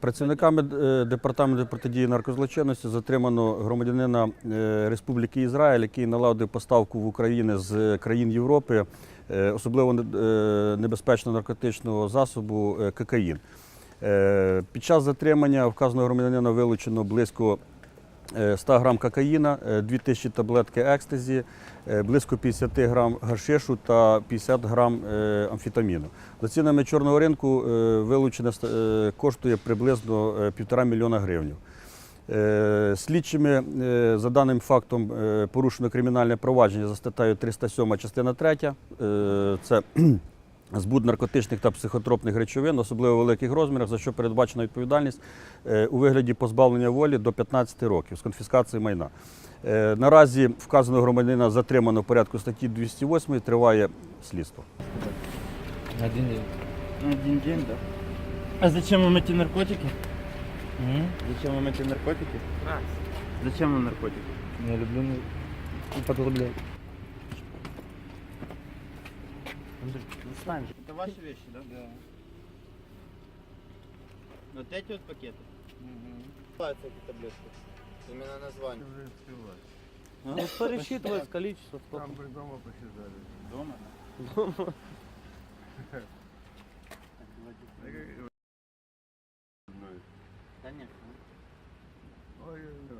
Працівниками е, департаменту протидії наркозлочинності затримано громадянина е, Республіки Ізраїль, який наладив поставку в Україну з країн Європи е, особливо не- небезпечного наркотичного засобу кокаїн. Під час затримання вказаного громадянина вилучено близько 100 грам кокаїна, е, 2000 таблетки екстазі, е, близько 50 грам гашишу та 50 грам е, амфетаміну. За цінами чорного ринку е, вилучене е, коштує приблизно е, півтора мільйона гривень. Е, Слідчими е, за даним фактом е, порушено кримінальне провадження за статтею 307 частина 3. Е, Це збут наркотичних та психотропних речовин, особливо в великих розмірах, за що передбачена відповідальність е, у вигляді позбавлення волі до 15 років з конфіскації майна. Е, Наразі вказаного громадянина затримано в порядку статті 208 триває слідство. Один день. Один день, да? А зачем вам эти наркотики? М? Зачем вам эти наркотики? Зачем вам наркотики? Я люблю ну, употреблять. Достань же. Это ваши вещи, да? Да. Вот эти вот пакеты? Называются эти таблетки? Именно название. А? Ну, пересчитывать количество. сколько. Там при дома посчитали. Дома? Конечно. Ой-ой-ой.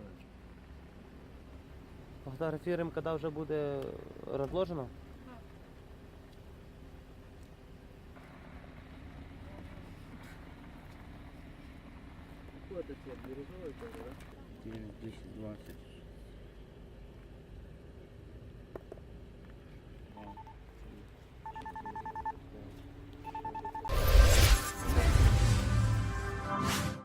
Фотографируем, когда уже буде разложено. Какой это тебе? Бирюзовый тоже, да? 9, 10, 20.